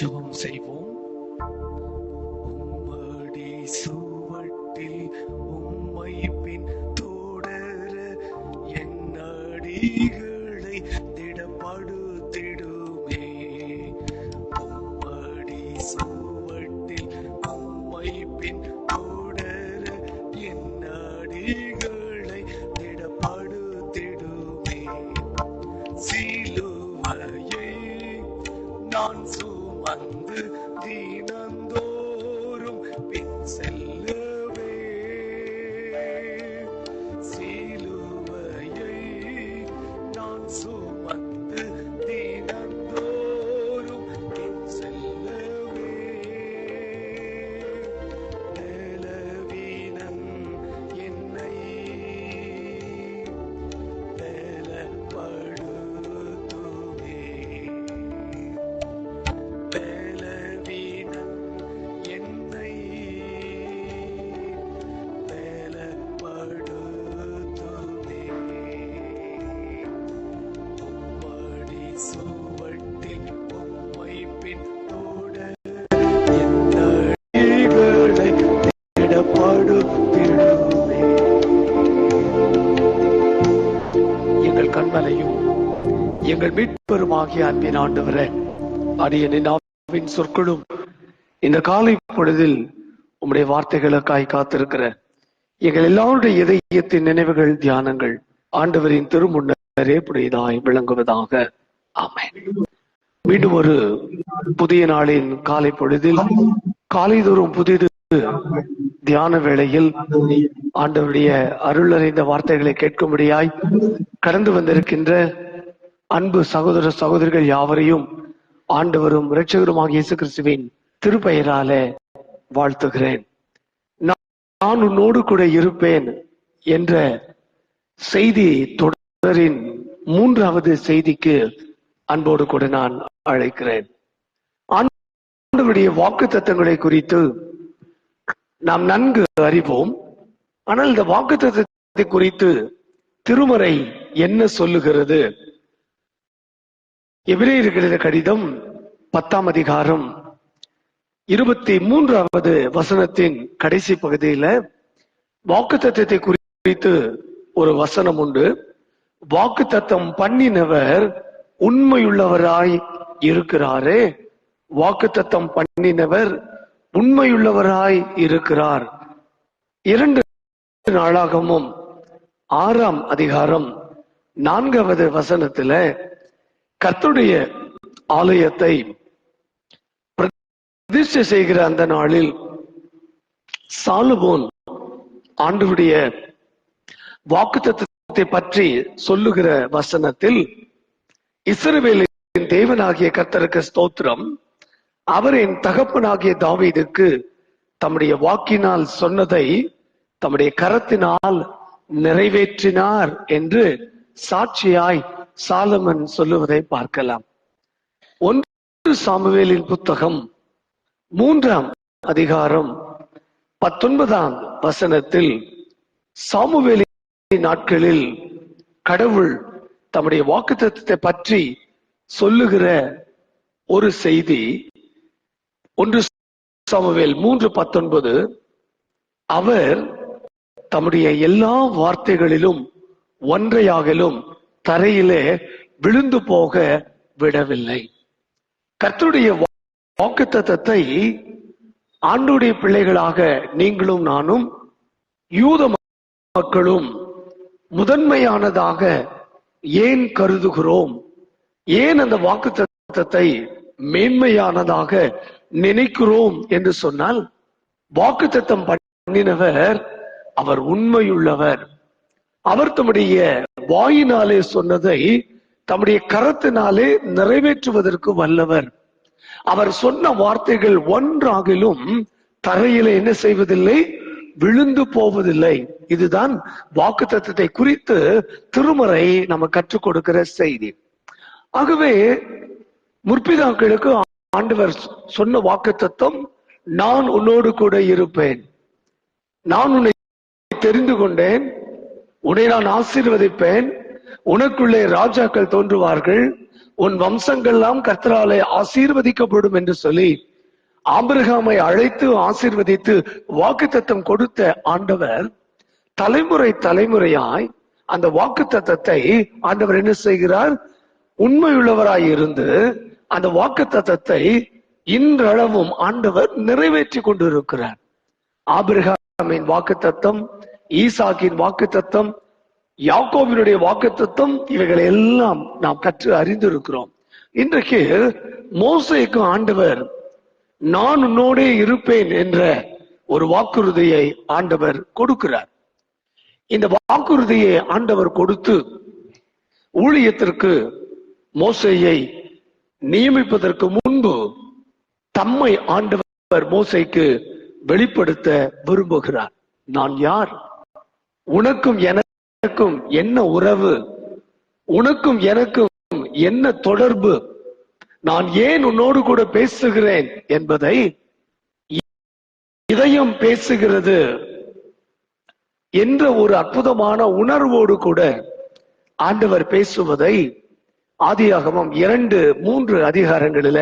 ஜெபம் செய்வோம். உம்மடி சூ எங்கள் மீட்பெருமாகிய அன்பின் ஆண்டவரே அடியனின் ஆவின் சொற்களும் இந்த காலை பொழுதில் உம்முடைய வார்த்தைகளுக்காய் காத்திருக்கிற எங்கள் எல்லாருடைய இதயத்தின் நினைவுகள் தியானங்கள் ஆண்டவரின் திருமுன்னரே புடையதாய் விளங்குவதாக. ஆமை மீண்டும் ஒரு புதிய நாளின் காலை பொழுதில் காலைதோறும் புதிது தியான வேளையில் ஆண்டவருடைய அருள் அறிந்த வார்த்தைகளை கேட்கும்படியாய் கடந்து வந்திருக்கின்ற அன்பு சகோதர சகோதரிகள் யாவரையும் ஆண்டவரும் இரட்சகருமாக இயேசு கிறிஸ்துவின் திருப்பெயரால வாழ்த்துகிறேன். நான் நான் உன்னோடு கூட இருப்பேன் என்ற செய்தி தொடரின் மூன்றாவது செய்திக்கு அன்போடு கூட நான் அழைக்கிறேன். ஆண்டவருடைய வாக்கு தத்தங்களை குறித்து நாம் நன்கு அறிவோம். ஆனால் இந்த வாக்கு தத்தத்தை குறித்து திருமறை என்ன சொல்லுகிறது? எபிரேயர்களின் கடிதம் பத்தாம் அதிகாரம் இருபத்தி மூன்றாவது வசனத்தின் கடைசி பகுதியில வாக்கு தத்துவத்தை குறித்து ஒரு வசனம் உண்டு. வாக்கு தத்தம் பண்ணினவர் உண்மையுள்ளவராய் இருக்கிறாரே. வாக்கு தத்தம் பண்ணினவர் உண்மையுள்ளவராய் இருக்கிறார். இரண்டு நாளாகமும் ஆறாம் அதிகாரம் நான்காவது வசனத்துல கத்துடைய ஆலயத்தை பிரதிஷ்டை செய்கிற அந்த நாளில் சாலுபோன் ஆண்டுடைய வாக்கு தத்துவத்தை பற்றி சொல்லுகிற வசனத்தில் இஸ்ரவேலின் தேவனாகிய கர்த்தருக்கு ஸ்தோத்திரம். அவர் என் தகப்பனாகிய தாவீதுக்கு தம்முடைய வாக்கினால் சொன்னதை தம்முடைய கரத்தினால் நிறைவேற்றினார் என்று சாட்சியாய் சாலமன் சொல்லுவதை பார்க்கலாம். ஒன்று சாமுவேலின் புத்தகம் மூன்றாம் அதிகாரம் பத்தொன்பதாம் வசனத்தில் சாமுவேலின் நாட்களில் கடவுள் தம்முடைய வாக்குத்தத்தத்தை பற்றி சொல்லுகிற ஒரு செய்தி. ஒன்று சாமுவேல் மூன்று பத்தொன்பது அவர் தம்முடைய எல்லா வார்த்தைகளிலும் ஒன்றையாகலும் தரையிலே விழுந்து போக விடவில்லை. கத்தருடைய வாக்கு தத்தத்தை ஆண்டுடைய பிள்ளைகளாக நீங்களும் நானும் யூத மக்களும் முதன்மையானதாக ஏன் கருதுகிறோம்? ஏன் அந்த வாக்குத்தத்தத்தை மேன்மையானதாக நினைக்கிறோம் என்று சொன்னால் வாக்குத்தத்தம் பண்ணினவர் அவர் உண்மையுள்ளவர். அவர் தம்முடைய வாயினாலே சொன்னதை தம்முடைய கரத்தினாலே நிறைவேற்றுவதற்கு வல்லவர். அவர் சொன்ன வார்த்தைகள் ஒன்றாகிலும் தரையில என்ன செய்வதில்லை விழுந்து போவதில்லை. இதுதான் வாக்கு தத்துவத்தை குறித்து திருமறை நம்ம கற்றுக் கொடுக்கிற செய்தி. ஆகவே முற்பிதாக்களுக்கு ஆண்டவர் சொன்ன வாக்கு தத்துவம் நான் உன்னோடு கூட இருப்பேன். நான் உன்னை தெரிந்து கொண்டேன் உன்னை நான் ஆசீர்வதிப்பேன். உனக்குள்ளே ராஜாக்கள் தோன்றுவார்கள். உன் வம்சங்கள்லாம் கர்த்தராலே ஆசீர்வதிக்கப்படும் என்று சொல்லி ஆபிரகாமை அழைத்து ஆசீர்வதித்து வாக்குத்தத்தம் கொடுத்த ஆண்டவர் தலைமுறை தலைமுறையாய் அந்த வாக்குத்தத்தத்தை ஆண்டவர் என்ன செய்கிறார்? உண்மையுள்ளவராய் இருந்து அந்த வாக்குத்தத்தத்தை இன்றளவும் ஆண்டவர் நிறைவேற்றி கொண்டிருக்கிறார். ஆபிரகாமின் வாக்குத்தத்தம் ஈசாக்கின் வாக்குத்தத்தம் வாக்கு வாக்குத்தத்தம் இவைகளை எல்லாம் நாம் கற்று அறிந்திருக்கிறோம். இன்றைக்கு மோசைக்கும் ஆண்டவர் நான் உன்னோடே இருப்பேன் என்ற ஒரு வாக்குறுதியை ஆண்டவர் கொடுக்கிறார். இந்த வாக்குறுதியை ஆண்டவர் கொடுத்து ஊழியத்திற்கு மோசையை நியமிப்பதற்கு முன்பு தம்மை ஆண்டவர் மோசைக்கு வெளிப்படுத்த விரும்புகிறார். நான் யார்? உனக்கும் எனக்கும் என்ன உறவு? உனக்கும் எனக்கும் என்ன தொடர்பு? நான் ஏன் உன்னோடு கூட பேசுகிறேன் என்பதை இதயம் பேசுகிறது என்ற ஒரு அற்புதமான உணர்வோடு கூட ஆண்டவர் பேசுவதை ஆதியாகமம் இரண்டு மூன்று அதிகாரங்களில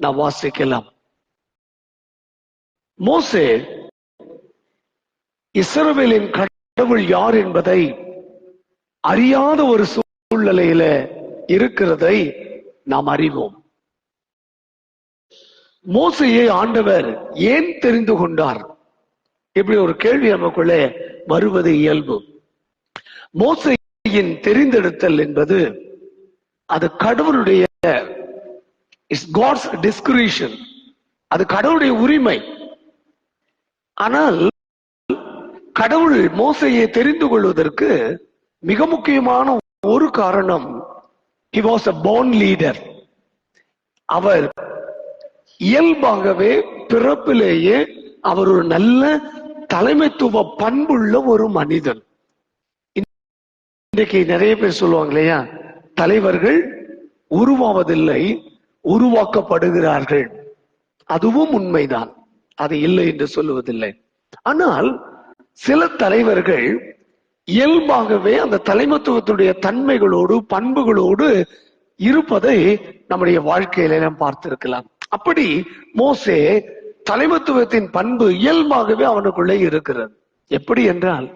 நாம் வாசிக்கலாம். மோசே இஸ்ரவேலின் கடவுள் யார் என்பதை அறியாத ஒரு சூழ்நிலையில இருக்கிறதை நாம் அறிவோம். மோசையை ஆண்டவர் ஏன் தெரிந்து கொண்டார்? இப்படி ஒரு கேள்வி நமக்குள்ளே வருவது இயல்பு. மோசையின் தெரிந்தெடுத்தல் என்பது அது கடவுளுடைய இட்ஸ் காட்ஸ் டிஸ்கிரிஷன் அது கடவுளுடைய உரிமை. ஆனால் கடவுள் மோசையை தெரிந்து கொள்வதற்கு மிக முக்கியமான ஒரு காரணம் he was a born leader அவர் இயல்பாகவே பிறப்பிலேயே அவர் ஒரு நல்ல தலைமைத்துவ பண்புள்ள ஒரு மனிதன். இன்றைக்கு நிறைய பேர் சொல்லுவாங்க இல்லையா? தலைவர்கள் உருவாவதில்லை உருவாக்கப்படுகிறார்கள். அதுவும் உண்மைதான். அது இல்லை என்று சொல்லுவதில்லை. ஆனால் சில தலைவர்கள் இயல்பாகவே அந்த தலைமத்துவத்துடைய தன்மைகளோடு பண்புகளோடு இருப்பதை நம்முடைய வாழ்க்கையில நாம் பார்த்திருக்கலாம். அப்படி மோசே தலைமத்துவத்தின் பண்பு இயல்பாகவே அவனுக்குள்ளே இருக்கிறது. எப்படி என்றால்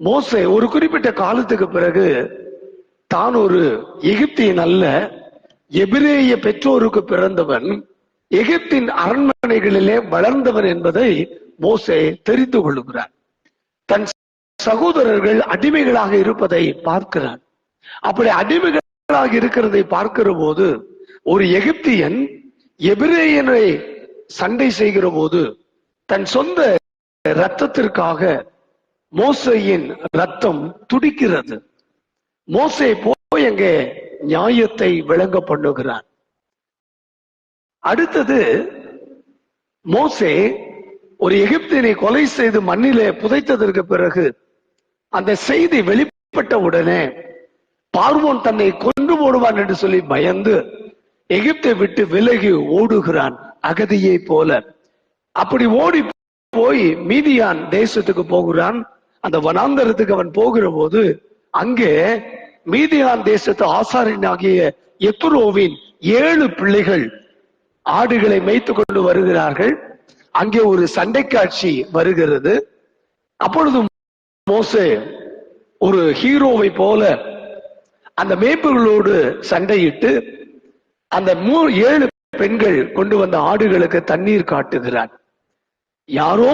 மோசே ஒரு குறிப்பிட்ட காலத்துக்கு பிறகு தான் ஒரு எகிப்தியன் அல்ல எபிரேய பெற்றோருக்கு பிறந்தவன் எகிப்தின் அரண்மனைகளிலே வளர்ந்தவன் என்பதை மோசே தெரிந்து கொள்ளுகிறார் தன் சகோதரர்கள் அடிமைகளாக இருப்பதை பார்க்கிறான் அப்படி அடிமைகளாக இருக்கிறதை பார்க்கிற போது ஒரு எகிப்தியன் எபிரேயனை சண்டை செய்கிற போது தன் சொந்த ரத்தத்திற்காக மோசையின் ரத்தம் துடிக்கிறது. மோசே போய் அங்கே நியாயத்தை விளங்க பண்ணுகிறார். அடுத்தது மோசே ஒரு எகிப்தினை கொலை செய்து மண்ணிலே புதைத்ததற்கு பிறகு அந்த செய்தி வெளிப்பட்ட உடனே பார்வோன் தன்னை கொன்று போடுவான் என்று சொல்லி பயந்து எகிப்தை விட்டு விலகி ஓடுகிறான் அகதியை போல. அப்படி ஓடி போய் மீதியான் தேசத்துக்கு போகிறான். அந்த வனாந்தரத்துக்கு அவன் போகிற போது அங்கே மீதியான் தேசத்து ஆசாரியனாகிய எத்துரோவின் ஏழு பிள்ளைகள் ஆடுகளை மேய்த்து கொண்டு வருகிறார்கள். அங்கே ஒரு சண்டை காட்சி வருகிறது. அப்பொழுது மோசே ஒரு ஹீரோவை போல அந்த மேய்ப்புகளோடு சண்டையிட்டு அந்த மூ ஏழு பெண்கள் கொண்டு வந்த ஆடுகளுக்கு தண்ணீர் காட்டுகிறார் யாரோ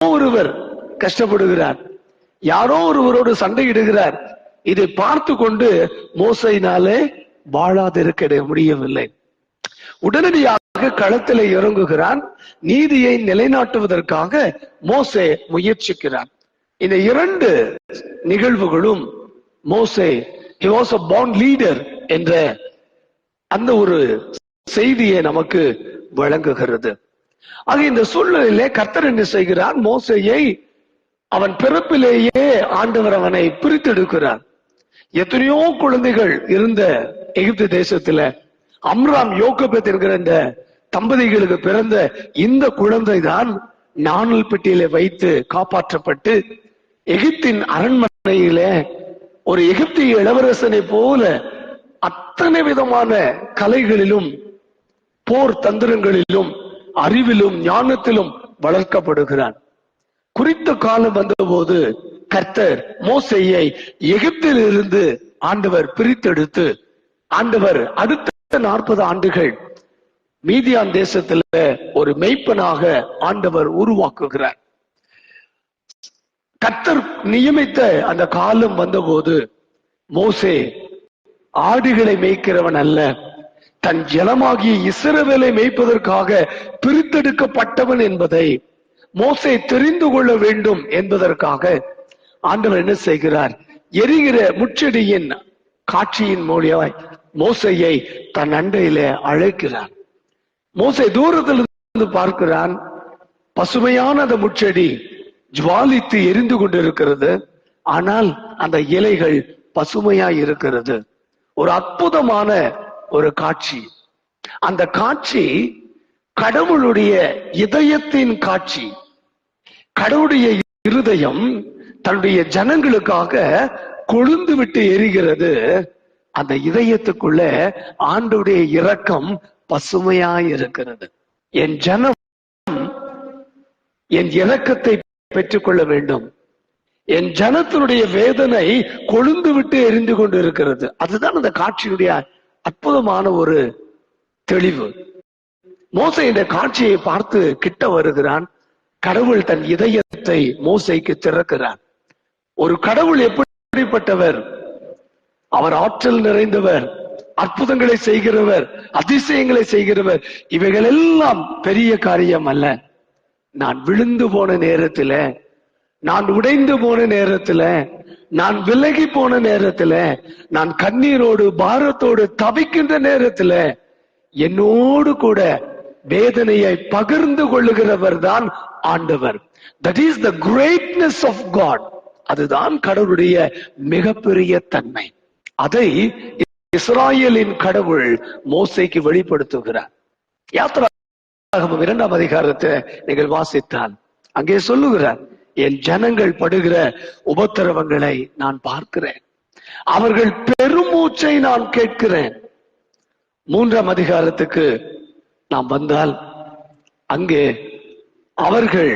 ஒருவர் கஷ்டப்படுகிறார். யாரோ ஒருவரோடு சண்டையிடுகிறார். இதை பார்த்து கொண்டு மோசையினாலே வாழாதிருக்க முடியவில்லை. உடனடியாக களத்தில் இறங்குகிறான் நீதியை நிலைநாட்டுவதற்காக மோசே முயற்சிக்கிறான். இந்த இரண்டு நிகழ்வுகளும் மோசே ஹி வாஸ் அ பாண்ட் லீடர் என்ற அந்த ஒரு செய்தியை நமக்கு வழங்குகிறது. ஆக இந்த சூழ்நிலையிலே கர்த்தர் என்ன செய்கிறான் மோசையை அவன் பிறப்பிலேயே ஆண்டவர் அவனை பிரித்தெடுக்கிறான் எத்தனையோ குழந்தைகள் இருந்த எகிப்து தேசத்துல அம்ராம் யோகபத் என்கிற இந்த தம்பதிகளுக்கு பிறந்த இந்த குழந்தை தான் நாணல் பெட்டியில வைத்து காப்பாற்றப்பட்டு எகிப்தின் அரண்மனையில ஒரு எகிப்திய இளவரசனை போல அத்தனை விதமான கலைகளிலும் போர் தந்திரங்களிலும் அறிவிலும் ஞானத்திலும் வளர்க்கப்படுகிறான். குறித்த காலம் வந்தபோது கர்த்தர் மோசையை எகிப்தில் இருந்து ஆண்டவர் பிரித்தெடுத்து ஆண்டவர் அடுத்த நாற்பது ஆண்டுகள் மீதியான் தேசத்துல ஒரு மெய்ப்பனாக ஆண்டவர் உருவாக்குகிறார். கத்தர் நியமித்த அந்த காலம் வந்தபோது மோசே ஆடுகளை மேய்க்கிறவன் அல்ல. தன் ஜனமாகிய இசரவேலை மேய்ப்பதற்காக பிரித்தெடுக்கப்பட்டவன் என்பதை மோசை தெரிந்து கொள்ள வேண்டும் என்பதற்காக ஆண்டவர் என்ன செய்கிறார்? எரிகிற முச்செடியின் காட்சியின் மூலியமாய் மோசையை தன் அண்டையில அழைக்கிறார். மோசை தூரத்தில் இருந்து பார்க்கிறான் பசுமையான அந்த முச்செடி ஜுவாலித்து எரிந்து கொண்டிருக்கிறது. ஆனால் அந்த இலைகள் பசுமையா இருக்கிறது. ஒரு அற்புதமான ஒரு காட்சி. அந்த காட்சி கடவுளுடைய இதயத்தின் காட்சி. கடவுளுடைய இருதயம் தன்னுடைய ஜனங்களுக்காக கொழுந்து விட்டு எரிகிறது. அந்த இதயத்துக்குள்ள ஆண்டுடைய இரக்கம் பசுமையாய் இருக்கிறது என் ஜனம் என் இலக்கத்தை பெற்றுக்கொள்ள வேண்டும். என் ஜனத்தினுடைய வேதனை கொழுந்து விட்டு எரிந்து கொண்டு இருக்கிறது அதுதான் அந்த காட்சியுடைய அற்புதமான ஒரு தெளிவு. மோசை இந்த காட்சியை பார்த்து கிட்ட வருகிறான். கடவுள் தன் இதயத்தை மோசைக்கு திறக்கிறான் ஒரு கடவுள் எப்படிப்பட்டவர்? அவர் ஆற்றல் நிறைந்தவர். அற்புதங்களை செய்கிறவர் அதிசயங்களை செய்கிறவர் இவைகள் எல்லாம் பெரிய காரியம் அல்ல. நான் விழுந்து போன நேரத்துல நான் உடைந்து போன நேரத்துல நான் விலகி போன நேரத்துல நான் கண்ணீரோடு பாரத்தோடு தவிக்கின்ற நேரத்துல என்னோடு கூட வேதனையை பகிர்ந்து கொள்ளுகிறவர் தான் ஆண்டவர். That is the greatness of God அதுதான் கடவுளுடைய மிகப்பெரிய தன்மை. அதை இஸ்ராயலின் கடவுள் மோசைக்கு வெளிப்படுத்துகிறார். யாத்திராகமம் இரண்டாம் அதிகாரத்தை நீங்கள் வாசித்தால் அங்கே சொல்லுகிறார் என் ஜனங்கள் படுகிற உபத்திரவங்களை நான் பார்க்கிறேன். அவர்கள் பெருமூச்சை நான் கேட்கிறேன். மூன்றாம் அதிகாரத்துக்கு நாம் வந்தால் அங்கே அவர்கள்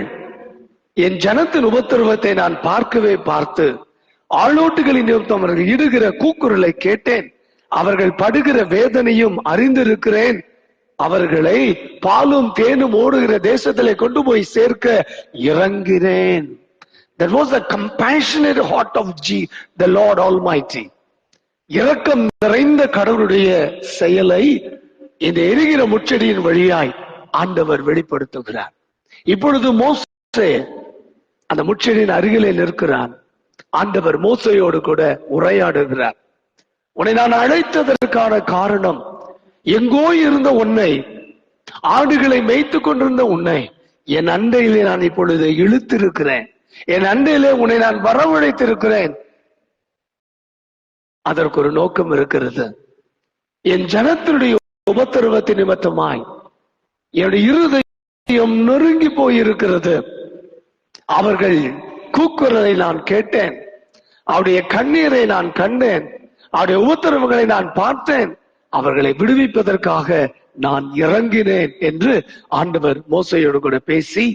என் ஜனத்தின் உபத்திரவத்தை நான் பார்க்கவே பார்த்து ஆளோட்டுகளின் நிமித்தம் அவர்கள் இடுகிற கூக்குரலை கேட்டேன். அவர்கள் படுகிற வேதனையும் அறிந்திருக்கிறேன். அவர்களை பாலும் தேனும் ஓடுகிற தேசத்திலே கொண்டு போய் சேர்க்க இறங்கினேன் That was the compassionate heart of G, the Lord Almighty. இரக்கம் நிறைந்த கடவுளுடைய செயலை இந்த எரிகிற முச்செடியின் வழியாய் ஆண்டவர் வெளிப்படுத்துகிறார். இப்பொழுது மோசே அந்த முச்செடியின் அருகிலே நிற்கிறான். ஆண்டவர் மோசையோடு கூட உரையாடுகிறார். உன்னை நான் அழைத்ததற்கான காரணம் எங்கோ இருந்த உன்னை ஆடுகளை மேய்த்துக் கொண்டிருந்த உன்னை என் அண்டையிலே நான் இப்பொழுது இழுத்திருக்கிறேன். என் அண்டையிலே உன்னை நான் வரவழைத்திருக்கிறேன். அதற்கு ஒரு நோக்கம் இருக்கிறது. என் ஜனத்தினுடைய உபத்திரவத்தின் நிமித்தமாய் என்னுடைய இருதயம் நொறுங்கி போயிருக்கிறது. அவர்கள் கூக்குரலை நான் கேட்டேன். அவருடைய கண்ணீரை நான் கண்டேன். அவருடைய உபத்திரவுகளை நான் பார்த்தேன். அவர்களை விடுவிப்பதற்காக நான் இறங்கினேன் என்று ஆண்டவர் மோசையோடு கூட பேசி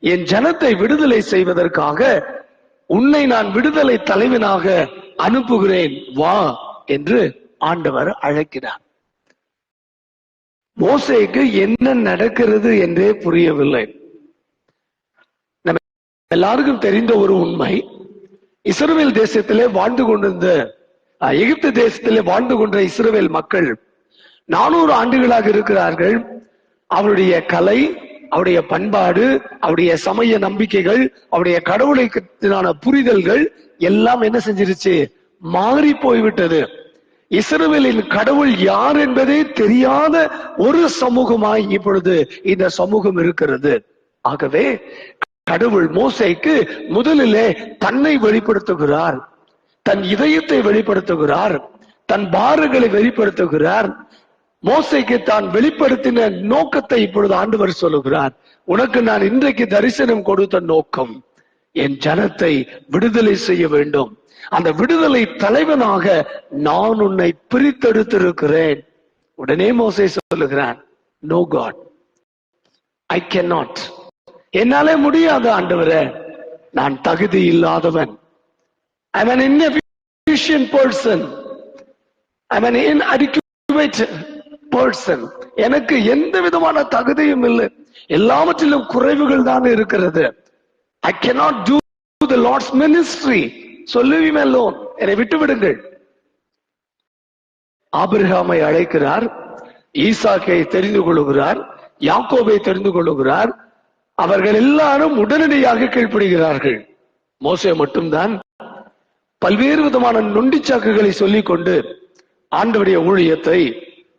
என் ஜனத்தை விடுதலை செய்வதற்காக உன்னை நான் விடுதலை தலைவனாக அனுப்புகிறேன் வா என்று ஆண்டவர் அழைக்கிறார். மோசைக்கு என்ன நடக்கிறது என்றே புரியவில்லை. நம்ம எல்லாருக்கும் தெரிந்த ஒரு உண்மை. இஸ்ரேல் தேசத்திலே வாழ்ந்து கொண்டிருந்த எகிப்து தேசத்திலே வாழ்ந்து கொண்ட இஸ்ரவேல் மக்கள் நானூறு ஆண்டுகளாக இருக்கிறார்கள். அவருடைய கலை அவருடைய பண்பாடு அவருடைய சமய நம்பிக்கைகள் அவருடைய கடவுளுக்கான புரிதல்கள் எல்லாம் என்ன செஞ்சிருச்சு? மாறி போய்விட்டது. இஸ்ரவேலின் கடவுள் யார் என்பதே தெரியாத ஒரு சமூகமாய் இப்பொழுது இந்த சமூகம் இருக்கிறது. ஆகவே கடவுள் மோசைக்கு முதலிலே தன்னை வெளிப்படுத்துகிறார். தன் இதயத்தை வெளிப்படுத்துகிறார் தன் பாறுகளை வெளிப்படுத்துகிறார் மோசைக்கு தான் வெளிப்படுத்தின நோக்கத்தை இப்பொழுது ஆண்டவர் சொல்லுகிறார். உனக்கு நான் இன்றைக்கு தரிசனம் கொடுத்த நோக்கம் என் ஜனத்தை விடுதலை செய்ய வேண்டும். அந்த விடுதலை தலைவனாக நான் உன்னை பிரித்தெடுத்திருக்கிறேன். உடனே மோசை சொல்லுகிறான் no God I can not என்னாலே முடியாது ஆண்டவரே நான் தகுதி இல்லாதவன். I'm an inefficient person. I'm an inadequate person. எனக்கு எந்த விதமான தகுதியும் இல்லை. எல்லாவற்றிலும் குறைவுகள் தான் இருக்கிறது. I cannot do the Lord's ministry சொல்லுவீமே loan என்னை விட்டு விடுங்கள் ஆபிரகாமை அழைக்கிறார். ஈசாக்கை தெரிந்து கொள்ளுகிறார் யாக்கோபை தெரிந்து கொள்ளுகிறார் அவர்கள் எல்லாரும் உடனடியாக கீழ்ப்படுகிறார்கள். மோசே மட்டும்தான். பல்வேறு விதமான நொண்டிச்சாக்குகளை சொல்லிக் கொண்டு ஆண்டவருடைய ஊழியத்தை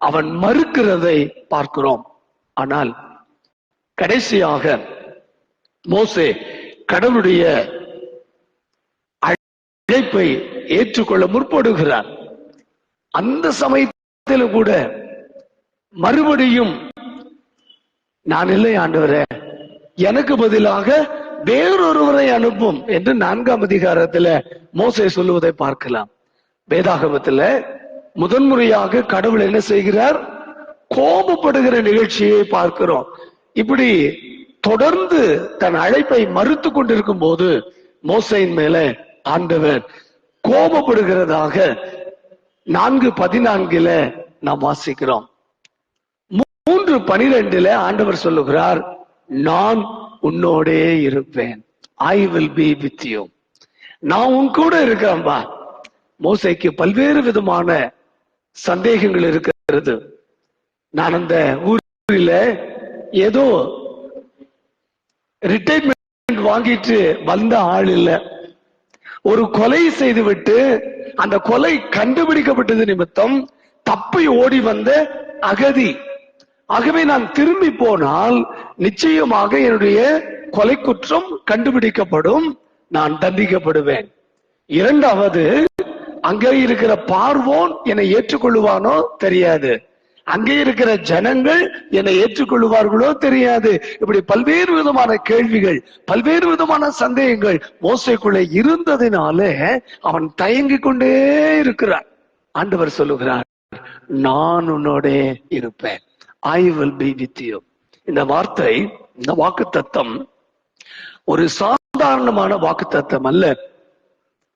அவன் மறுக்கிறதை பார்க்கிறோம். ஆனால் கடைசியாக மோசே கடவுளுடைய அழைப்பை ஏற்றுக்கொள்ள முற்படுகிறார். அந்த சமயத்தில் கூட மறுபடியும் நான் இல்லை ஆண்டவரே எனக்கு பதிலாக வேறொருவரை அனுப்பும் என்று நான்காம் அதிகாரத்துல மோசை சொல்லுவதை பார்க்கலாம். வேதாகமத்துல முதன்முறையாக கடவுள் என்ன செய்கிறார்? கோபப்படுகிற நிகழ்ச்சியை பார்க்கிறோம். இப்படி தொடர்ந்து தன் அழைப்பை மறுத்து கொண்டிருக்கும் போது மோசையின் மேல ஆண்டவர் கோபப்படுகிறதாக நான்கு பதினான்குல நாம் வாசிக்கிறோம். மூன்று பனிரெண்டுல ஆண்டவர் சொல்லுகிறார் நான் உன்னோடே இருப்பேன். I will be with you நான் உன் கூட இருக்கிறேன்பா மோசைக்கு பல்வேறு விதமான சந்தேகங்கள் இருக்கிறது. நான் அந்த ஊரில் ஏதோ ரிட்டைர்மெண்ட் வாங்கிட்டு வந்த ஆள் இல்ல. ஒரு கொலை செய்துவிட்டு அந்த கொலை கண்டுபிடிக்கப்பட்டது நிமித்தம் தப்பி ஓடி வந்த அகதி. ஆகவே நான் திரும்பி போனால் நிச்சயமாக என்னுடைய கொலை குற்றம் கண்டுபிடிக்கப்படும். நான் தண்டிக்கப்படுவேன். இரண்டாவது அங்கே இருக்கிற பார்வோன் என்னை ஏற்றுக்கொள்ளுவானோ தெரியாது. அங்கே இருக்கிற ஜனங்கள் என்னை ஏற்றுக்கொள்ளுவார்களோ தெரியாது. இப்படி பல்வேறு விதமான கேள்விகள் பல்வேறு விதமான சந்தேகங்கள் மோசைக்குள்ளே இருந்ததினாலே அவன் தயங்கிக் கொண்டே இருக்கிறான். ஆண்டவர் சொல்லுகிறார் நான் உன்னோட இருப்பேன். I will be with you இந்த வார்த்தை இந்த வாக்கு தத்தம் ஒரு சாதாரணமான வாக்கு தத்தம் அல்ல.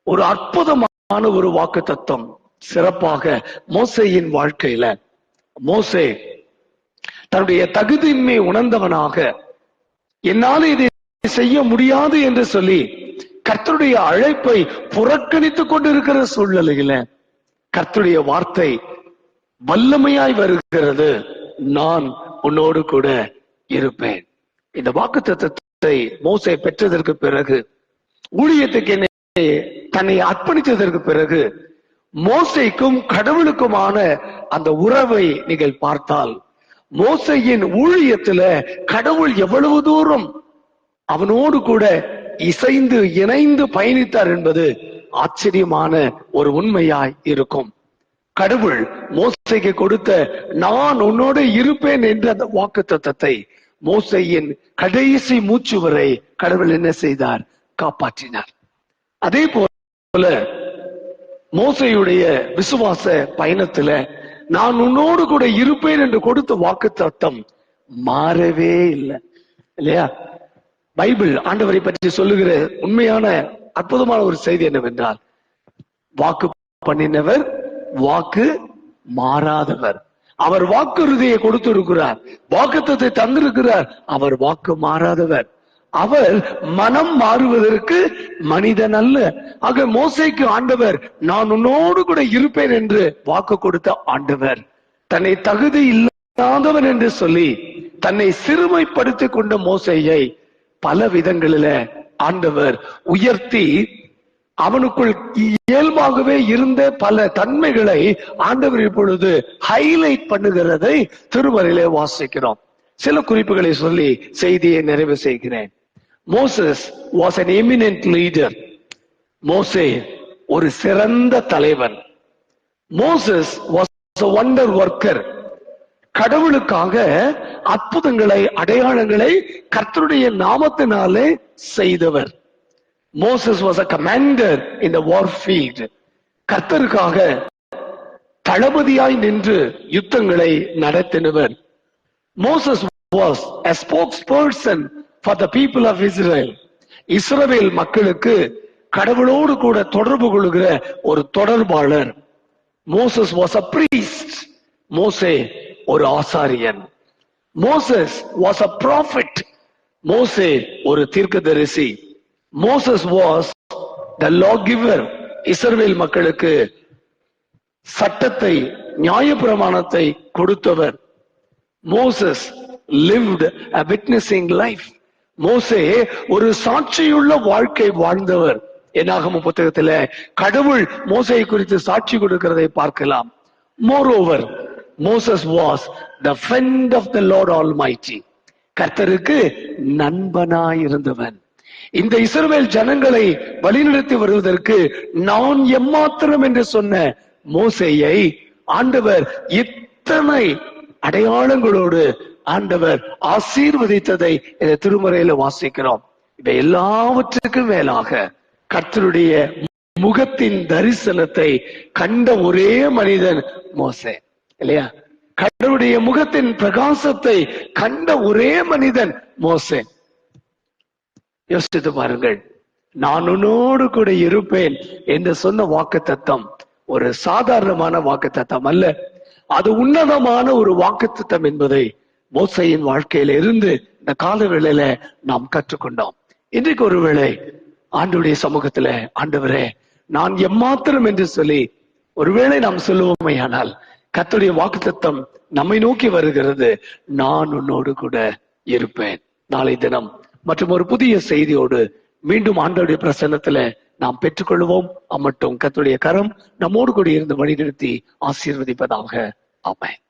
ஒரு அற்புதமான ஒரு வாக்கு தத்தம் சிறப்பாக மோசையின் வாழ்க்கையில. மோசே தன்னுடைய தகுதியின்மை உணர்ந்தவனாக என்னால் இதை செய்ய முடியாது என்று சொல்லி கர்த்தருடைய அழைப்பை புறக்கணித்துக் கொண்டிருக்கிற சூழ்நிலையில கர்த்தருடைய வார்த்தை வல்லமையாய் வருகிறது. நான் உன்னோடு கூட இருப்பேன். இந்த வாக்கு தத்துவத்தை மோசை பெற்றதற்கு பிறகு ஊழியத்துக்கு என்னை தன்னை அர்ப்பணித்ததற்கு பிறகு மோசைக்கும் கடவுளுக்குமான அந்த உறவை நீங்கள் பார்த்தால் மோசையின் ஊழியத்துல கடவுள் எவ்வளவு தூரம் அவனோடு கூட இசைந்து இணைந்து பயணித்தார் என்பது ஆச்சரியமான ஒரு உண்மையாய் இருக்கும். கடவுள் மோசைக்கு கொடுத்த நான் உன்னோடு இருப்பேன் என்ற அந்த வாக்கு தத்தத்தை மோசையின் கடைசி மூச்சு வரை கடவுள் என்ன செய்தார்? காப்பாற்றினார். அதே போல மோசையுடைய விசுவாச பயணத்துல நான் உன்னோடு கூட இருப்பேன் என்று கொடுத்த வாக்கு தத்தம் மாறவே இல்லை. இல்லையா? பைபிள் ஆண்டவரை பற்றி சொல்லுகிற உண்மையான அற்புதமான ஒரு செய்தி என்னவென்றால் வாக்கு பண்ணினவர் வாக்கு மாறாதவர். அவர் வாக்குறுதியை கொடுத்திருக்கிறார். வாக்குத்தத்தை தந்திருக்கிறார். அவர் வாக்கு மாறாதவர். அவர் மனம் மாறுவதற்கு மனிதன் அல்ல. ஆக மோசைக்கு ஆண்டவர் நான் உன்னோடு கூட இருப்பேன் என்று வாக்கு கொடுத்த ஆண்டவர் தன்னை தகுதி இல்லாதவன் என்று சொல்லி தன்னை சிறுமைப்படுத்திக் கொண்ட மோசையை பல விதங்களில ஆண்டவர் உயர்த்தி அவனுக்குள் இயல்பாகவே இருந்த பல தன்மைகளை ஆண்டவர் இப்பொழுது ஹைலைட் பண்ணுகிறதை திருமறையிலே வாசிக்கிறோம். சில குறிப்புகளை சொல்லி செய்தியை நிறைவு செய்கிறேன். Moses was an eminent leader மோசே ஒரு சிறந்த தலைவன். மோசஸ் வாஸ் ஒண்டர் ஒர்க்கர் கடவுளுக்காக அற்புதங்களை அடையாளங்களை கர்த்தருடைய நாமத்தினாலே செய்தவர். Moses was a commander in the war field. கர்த்தருக்காக தளபதியாய் நின்று யுத்தங்களை நடத்தினவர். Moses was a spokesperson for the people of Israel. இஸ்ரவேல் மக்களுக்கு கடவுளோடு கூட தொடர்பு கொள்கிற ஒரு தொடர்பாளர். Moses was a priest. மோசே ஒரு ஆசாரியன். மோசஸ் வாஸ் அ ப்ராஃபிட் மோசே ஒரு தீர்க்கதரிசி. Moses was the law giver Israel மக்களுக்கு சட்டத்தை நியாயப்பிரமாணத்தை கொடுத்தவர். Moses lived a witnessing life மோசே ஒரு சாட்சியுள்ள வாழ்க்கை வாழ்ந்தவர். என்னாகும் புத்தகத்துல? கடவுள் மோசையை குறித்து சாட்சி கொடுக்கிறதை பார்க்கலாம். Moreover Moses was the friend of the Lord almighty கர்த்தருக்கு நண்பனாய் இருந்தவன் இந்த இஸ்ரவேல் ஜனங்களை வழிநடத்தி வருவதற்கு நான் எம்மாத்திரம் என்று சொன்ன மோசையை ஆண்டவர் இத்தனை அடையாளங்களோடு ஆண்டவர் ஆசீர்வதித்ததை இந்த திருமறையில வாசிக்கிறோம். இவை எல்லாவற்றுக்கும் மேலாக கர்த்தருடைய முகத்தின் தரிசனத்தை கண்ட ஒரே மனிதன் மோசே இல்லையா? கடவுடைய முகத்தின் பிரகாசத்தை கண்ட ஒரே மனிதன் மோசே. யோசித்து பாருங்கள். நான் உன்னோடு கூட இருப்பேன் என்று சொன்ன வாக்கு தத்தம் ஒரு சாதாரணமான வாக்கு தத்தம் அல்ல. அது உன்னதமான ஒரு வாக்கு தத்தம் என்பதை மோசையின் வாழ்க்கையில இருந்து இந்த காலவேளையில நாம் கற்றுக்கொண்டோம். இன்றைக்கு ஒருவேளை ஆண்டுடைய சமூகத்துல ஆண்டவரே நான் எம்மாத்திரம் என்று சொல்லி ஒருவேளை நாம் சொல்லுவோமே ஆனால் கர்த்தருடைய வாக்குத்தத்தம் நம்மை நோக்கி வருகிறது. நான் உன்னோடு கூட இருப்பேன். நாளை தினம் மற்றும் ஒரு புதிய செய்தியோடு மீண்டும் ஆண்டோடைய பிரசன்னத்துல நாம் பெற்றுக்கொள்வோம். அம்மட்டும் கத்துடைய கரம் நம்மோடு கூட இருந்து வழிநிறுத்தி ஆசீர்வதிப்பதாக. ஆமென்.